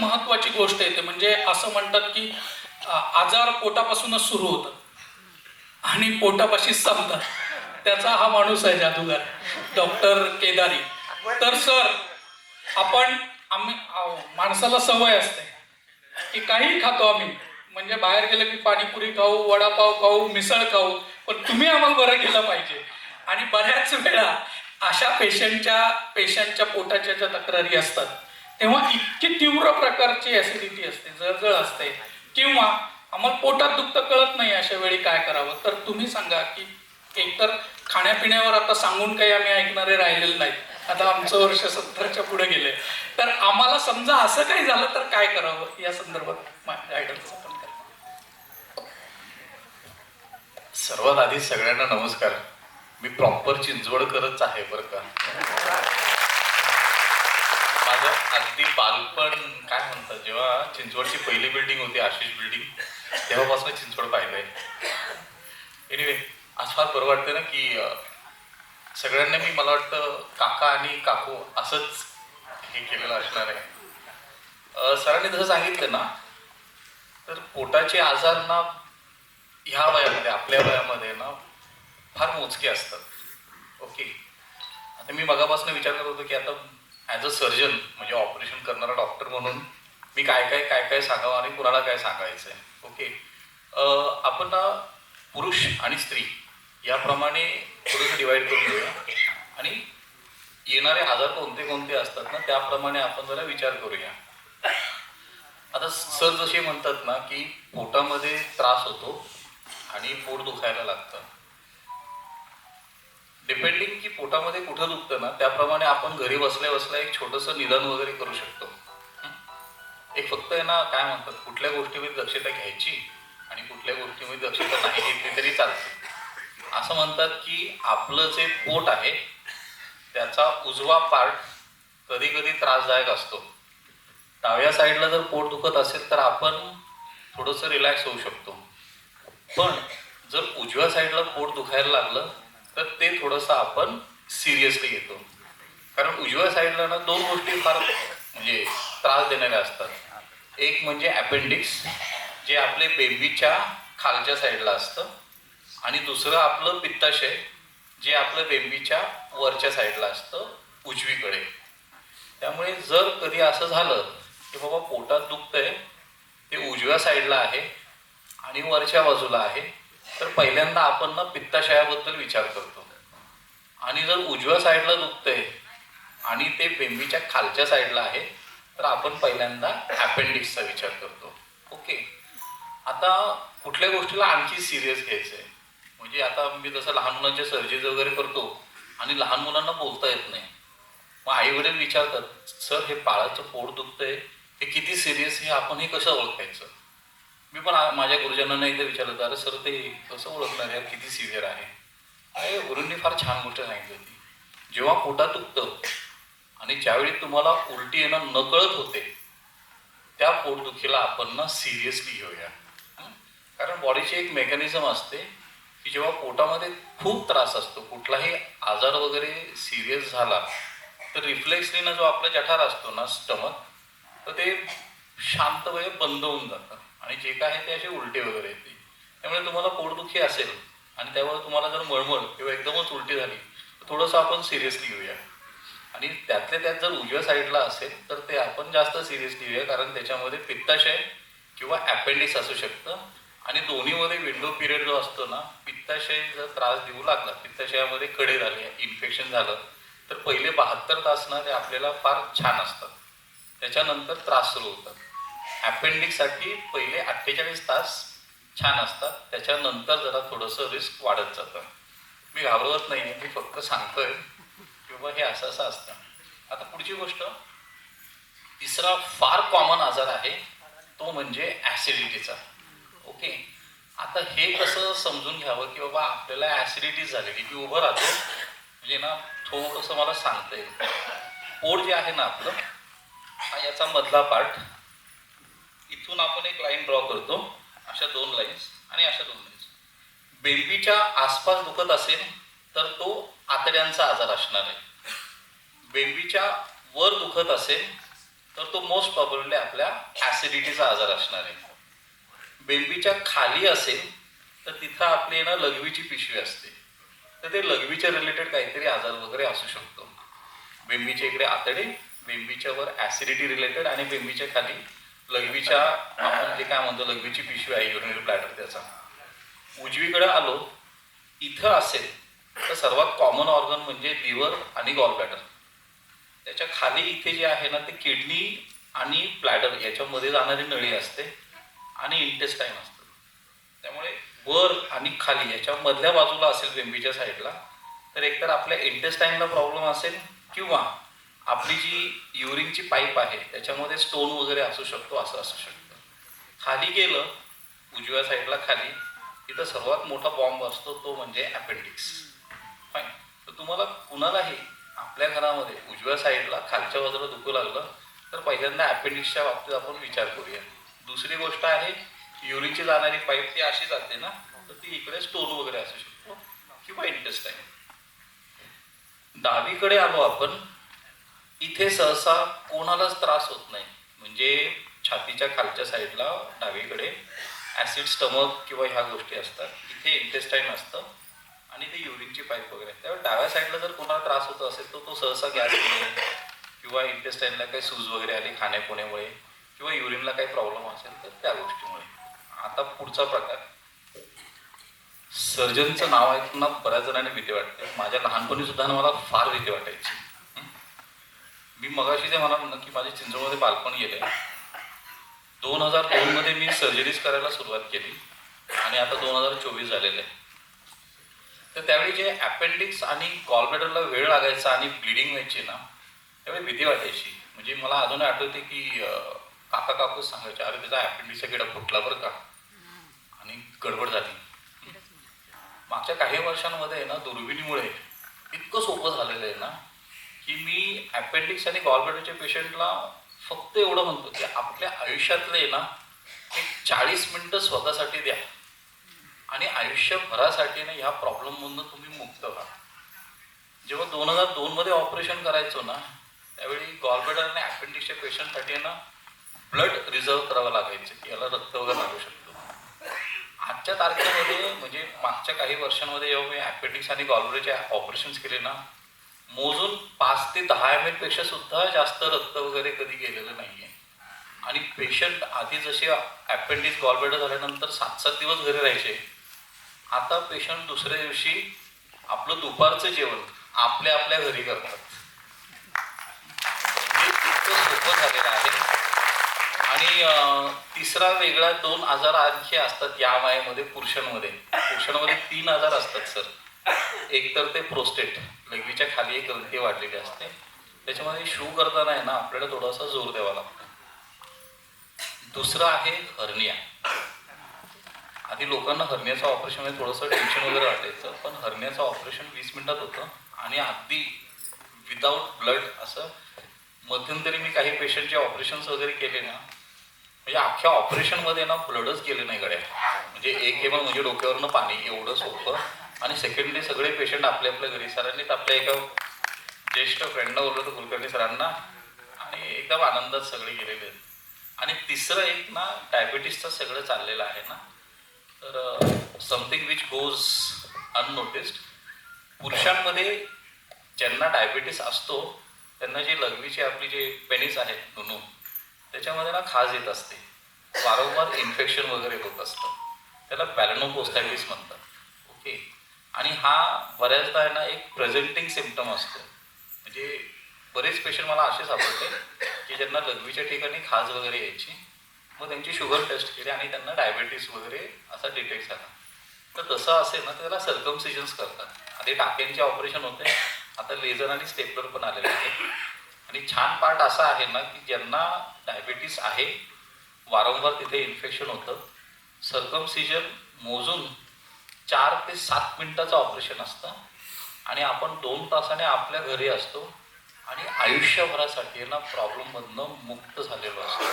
महत्वाची गोष्ट येते म्हणजे असं म्हणतात की आजार पोटापासूनच सुरू होतात आणि पोटापाशी संपतात. त्याचा हा माणूस आहे जादूगार डॉक्टर केदारी. तर सर आपण आम्ही माणसाला सवय असते की काही खातो आम्ही. म्हणजे बाहेर गेलं की पाणीपुरी खाऊ वडापाव खाऊ मिसळ खाऊ पण तुम्ही आम्हाला बरं केलं पाहिजे. आणि बऱ्याच वेळा अशा पेशंटच्या पेशंटच्या पोटाच्या ज्या तक्रारी असतात तेव्हा इतकी तीव्र प्रकारची ऍसिडिटी असते जळजळ असते. किंवा आम्हाला पोटात दुखतं कळत नाही अशा वेळी काय करावं? तर तुम्ही सांगा की एकतर खाण्यापिण्यावर आता सांगून काही आम्ही ऐकणारे राहिलेले नाही आता आमचं वर्ष सत्तरच्या पुढे गेले तर आम्हाला समजा असं काही झालं तर काय करावं? या संदर्भात गायडन्स आपण करा. सर्वात आधी सगळ्यांना नमस्कार. मी प्रॉपर चिंचवडकरच आहे बरं का. अगदी बालपण काय म्हणतात जेव्हा चिंचवडची पहिली बिल्डिंग होती आशिष बिल्डिंग तेव्हापासून चिंचवड पाहिलंय. एनिवे आज फार बरं वाटतं ना की सगळ्यांना मी मला वाटतं काका आणि काकू असंच हे केलेलं असणार आहे. सरांनी जसं सांगितलं ना तर पोटाचे आजार ना ह्या वयामध्ये आपल्या वयामध्ये ना फार मोजके असतात. ओके आता मी मगापासून विचार करत होतो की आता ॲज अ सर्जन म्हणजे ऑपरेशन करणारा डॉक्टर म्हणून मी काय काय काय काय सांगावं आणि कुणाला काय सांगायचं आहे ओके आपण ना पुरुष आणि स्त्री याप्रमाणे थोडंसं डिवाईड करून घेऊया. आणि येणारे आजार कोणते कोणते असतात ना त्याप्रमाणे आपण जरा विचार करूया. आता सर जसे म्हणतात ना की पोटामध्ये त्रास होतो आणि पोट दुखायला लागतं. डिपेंडिंग की पोटामध्ये कुठं दुखतं ना त्याप्रमाणे आपण घरी बसल्या बसल्या एक छोटंसं निदान वगैरे करू शकतो. एक फक्त आहे ना काय म्हणतात कुठल्या गोष्टीमध्ये दक्षता घ्यायची आणि कुठल्या गोष्टीमध्ये दक्षता नाही घेतली तरी चालते. असं म्हणतात की आपलं जे पोट आहे त्याचा उजवा पार्ट कधी कधी त्रासदायक असतो. डाव्या साईडला जर पोट दुखत असेल तर आपण थोडंसं रिलॅक्स होऊ शकतो. पण जर उजव्या साईडला पोट दुखायला लागलं तर ते थोडंसं आपण सिरियसली घेतो. कारण उजव्या साईडला ना दोन गोष्टी फार म्हणजे त्रास देणाऱ्या असतात. एक म्हणजे अपेंडिक्स जे आपले बेबीच्या खालच्या साईडला असतं. आणि दुसरं आपलं पित्ताशय जे आपलं बेबीच्या वरच्या साईडला असतं उजवीकडे. त्यामुळे जर कधी असं झालं की बाबा पोटात दुखतंय ते उजव्या साईडला आहे आणि वरच्या बाजूला आहे तर पहिल्यांदा आपण ना पित्ताशयाबद्दल विचार करतो. आणि जर उजव्या साईडला दुखतंय आणि ते बेंबीच्या खालच्या साईडला आहे तर आपण पहिल्यांदा अपेंडिक्सचा विचार करतो. ओके? आता कुठल्या गोष्टीला आणखी सिरियस घ्यायचं आहे म्हणजे आता मी जसं लहान मुलांच्या सर्जरीज वगैरे करतो आणि लहान मुलांना बोलता येत नाही. मग आई वडील विचारतात सर हे पाळाचं पोट दुखतंय हे किती सिरियस हे आपण हे कसं ओळखायचं? मी पण माझ्या गुरुजनांना एकदा विचारलं होतं, अरे सर ते कसं ओळखणार यार? किती सिव्हिअर आहे? अरे गुरूंनी फार छान गोष्ट सांगितली होती. जेव्हा पोटात दुखतं आणि ज्यावेळी तुम्हाला उलटी येणं नकळत होते त्या पोटदुखीला आपण ना सिरियसली घेऊया. कारण बॉडीची एक मेकॅनिझम असते की जेव्हा पोटामध्ये खूप त्रास असतो कुठलाही आजार वगैरे सिरियस झाला तर रिफ्लेक्सली ना जो आपला जठार असतो ना स्टमक तर ते शांतपणे बंद होऊन जातं. आणि जे काय आहे ते असे उलटे वगैरे येते त्यामुळे तुम्हाला पोटदुखी असेल आणि त्यामुळे तुम्हाला जर मळमळ किंवा एकदमच उलटी झाली तर थोडंसं आपण सिरियसली घेऊया. आणि त्यातल्या त्यात जर उजव्या साईडला असेल तर ते आपण जास्त सिरियसली घेऊया कारण त्याच्यामध्ये पित्ताशय किंवा अपेंडिक्स असू शकतं. आणि दोन्हीमध्ये विंडो पिरियड जो असतो ना पित्ताशय जर त्रास देऊ लागला पित्ताशयामध्ये कडे झाले इन्फेक्शन झालं तर पहिले बहात्तर तास ना ते आपल्याला फार छान असतात. त्याच्यानंतर त्रास सुरू होतात. अपेंडिक्ससाठी पहिले अठ्ठेचाळीस तास छान असतात. त्याच्यानंतर जरा थोडंसं रिस्क वाढत जातं. मी घाबरवत नाही मी फक्त सांगतोय. की बाबा हे असं असं असतं. आता पुढची गोष्ट. तिसरा फार कॉमन आजार आहे तो म्हणजे ॲसिडिटीचा ओके? आता हे कसं समजून घ्यावं की बाबा आपल्याला ॲसिडिटी झालेली मी उभं राहतो म्हणजे ना थोडंसं मला सांगता येईल. पोट जे आहे ना आपलं हा याचा मधला पार्ट इथून आपण एक लाईन ड्रॉ करतो. अशा दोन लाईन्स आणि अशा दोन लाईन्स बेंबीच्या आसपास दुखत असेल तर तो आतड्यांचा आजार असणार आहे. बेंबीच्या वर दुखत असेल तर तो मोस्ट प्रॉब्लेमली आपल्या ॲसिडिटीचा आजार असणार आहे. बेंबीच्या खाली असेल तर तिथं आपली ना लघवीची पिशवी असते. तर ते लघवीच्या रिलेटेड काहीतरी आजार वगैरे असू शकतो. बेंबीच्या इकडे आतडे बेंबीच्या वर ऍसिडिटी रिलेटेड आणि बेंबीच्या खाली लघवीच्या आपण जे काय म्हणतो लघवीची पिशवी आहे युरिनरी प्लॅटर त्याचा. उजवीकडे आलो इथं असेल तर सर्वात कॉमन ऑर्गन म्हणजे लिव्हर आणि गॉल ब्लॅडर त्याच्याखाली इथे जे आहे ना ते किडनी आणि प्लॅडर याच्यामध्ये जाणारी नळी असते आणि इंटेस्टाईन असतं. त्यामुळे वर आणि खाली याच्या मधल्या बाजूला असेल बेंबीच्या साईडला तर एकतर आपल्या इंटेस्टाईनला प्रॉब्लेम असेल किंवा आपली जी युरिनची पाईप आहे त्याच्यामध्ये स्टोन वगैरे असू शकतो असं असू शकतं. खाली गेलं उजव्या साईडला खाली तिथं सर्वात मोठा बॉम्ब असतो तो म्हणजे अपेंडिक्स फाईन तर तुम्हाला कुणालाही आपल्या घरामध्ये उजव्या साईडला खालच्या बाजूला दुखू लागलं तर पहिल्यांदा अपेंडिक्सच्या बाबतीत आपण विचार करूया. दुसरी गोष्ट आहे युरिनची जाणारी पाईप ती अशी जाते ना तर ती इकडे स्टोन वगैरे असू शकतो किंवा इंटेस्टाईन डावीकडे आलो आपण इथे सहसा कोणालाच त्रास होत नाही. म्हणजे छातीच्या खालच्या साईडला डावीकडे ॲसिड स्टमक किंवा ह्या गोष्टी असतात. इथे इंटेस्टाईन असतं. आणि ते युरिनची पाईप वगैरे त्यावेळी डाव्या साईडला जर कोणाला त्रास होत असेल तर तो सहसा गॅस किंवा इंटेस्टाईनला काही सूज वगैरे आली खाण्यापिण्यामुळे किंवा युरिनला काही प्रॉब्लेम असेल तर त्या गोष्टीमुळे. आता पुढचा प्रकार. सर्जनचं नाव ऐकून बऱ्याच जणांनी भीती वाटते. माझ्या लहानपणी सुद्धा मला फार भीती वाटायची. मी मगाशी ते मला म्हणलं की माझ्या चिंचवडमध्ये बालपण गेले दोन हजार दोन मध्ये मी सर्जरीज करायला सुरुवात केली आणि आता दोन हजार चोवीस झालेले आहे. तर त्यावेळी जे अपेंडिक्स आणि कॉलमेटरला वेळ लागायचा आणि ब्लिडिंग व्हायची ना त्यावेळी भीती वाटायची. म्हणजे मला अजून आठवते की काका काकू सांगायचे अरे त्याचा अपेंडिक्सचा किडा फुटला बरं का? आणि गडबड झाली. मागच्या काही वर्षांमध्ये ना दुर्बिणीमुळे इतकं सोपं झालेलं आहे ना की मी अपेंडिक्स आणि गॉलब्लॅडरच्या पेशंटला फक्त एवढं म्हणतो की आपल्या आयुष्यातले ना एक चाळीस मिनटं स्वतःसाठी द्या. आणि आयुष्यभरासाठी ना ह्या प्रॉब्लेममधून तुम्ही मुक्त व्हा. जेव्हा दोन हजार दोन मध्ये ऑपरेशन करायचो ना त्यावेळी गॉलबेटर आणि अपेंडिक्सच्या पेशंटसाठी ना ब्लड रिझर्व करावं लागायचं की याला रक्त वगैरे लागू शकतो. आजच्या तारखेमध्ये म्हणजे मागच्या काही वर्षांमध्ये जेव्हा मी अपेंडिक्स आणि गॉलब्लॅडरचे ऑपरेशन्स केले ना मोजून पाच ते दहा एमपेक्षा सुद्धा जास्त रक्त वगैरे कधी गेलेलं नाहीये. आणि पेशंट आधी जसे अपेंडिक्स गॉलबेडर झाल्यानंतर सात सात दिवस घरी राहायचे. आता पेशंट दुसऱ्या दिवशी आपलं दुपारचं जेवण आपल्या आपल्या घरी करतात. हे इतकं सोपं झालेलं आहे. आणि तिसरा वेगळा दोन आजार आणखी असतात या वयामध्ये पुरुषांमध्ये. पुरुषांमध्ये तीन आजार असतात सर. एक तर ते प्रोस्टेट लघवीच्या खाली एक गलती वाढलेली असते. त्याच्यामध्ये शू करताना आहे ना आपल्याला थोडासा जोर द्यावा लागतो. दुसरं आहे हर्निया. आधी लोकांना हर्नियाचं ऑपरेशनमध्ये थोडंसं टेन्शन वगैरे वाटायचं पण हर्नियाचं ऑपरेशन वीस मिनिटात होतं. आणि अगदी विदाऊट ब्लड असं मध्यंतरी मी काही पेशंटचे ऑपरेशन्स वगैरे केले ना म्हणजे अख्ख्या ऑपरेशनमध्ये ना ब्लडच गेले नाही गड्या. म्हणजे एक केवळ म्हणजे डोक्यावरनं पाणी एवढं सोपं. आणि सेकंडली सगळे पेशंट आपल्या आपल्या घरी. सरांनीच आपल्या एका ज्येष्ठ फ्रेंडला बोललं तर कुलकर्णी सरांना. आणि एकदम आनंदात सगळे गेलेले आहेत. आणि तिसरं एक ना डायबिटीसचं सगळं चाललेलं आहे ना. तर समथिंग विच गोज अननोटिस्ड पुरुषांमध्ये ज्यांना डायबिटीस असतो त्यांना जी लघवीची आपली जे पेनिस आहे नुनू त्याच्यामध्ये ना खाज येत असते. वारंवार इन्फेक्शन वगैरे होत असतं. त्याला पॅरेनोपोस्टायटिस म्हणतात. आणि हा बऱ्याचदा आहे ना एक प्रेझेंटिंग सिम्पटम असतो. म्हणजे बरेच पेशंट मला असे सापडते की ज्यांना लघवीच्या ठिकाणी खाज वगैरे यायची मग त्यांची शुगर टेस्ट केली आणि त्यांना डायबिटीस वगैरे असा डिटेक्ट झाला. तर तसं असेल ना तर त्याला सर्कमसिजन्स करतात. आधी टाक्यांचे ऑपरेशन होते आता लेझर आणि स्टेपलर पण आलेले आहेत. आणि छान पार्ट असा आहे ना की ज्यांना डायबिटीस आहे वारंवार तिथे इन्फेक्शन होतं सर्कमसिजन मोजून चार ते सात मिनिटाचं ऑपरेशन असतं. आणि आपण दोन तासाने आपल्या घरी असतो. आणि आयुष्यभरासाठी ना प्रॉब्लेममधनं मुक्त झालेलो असतो.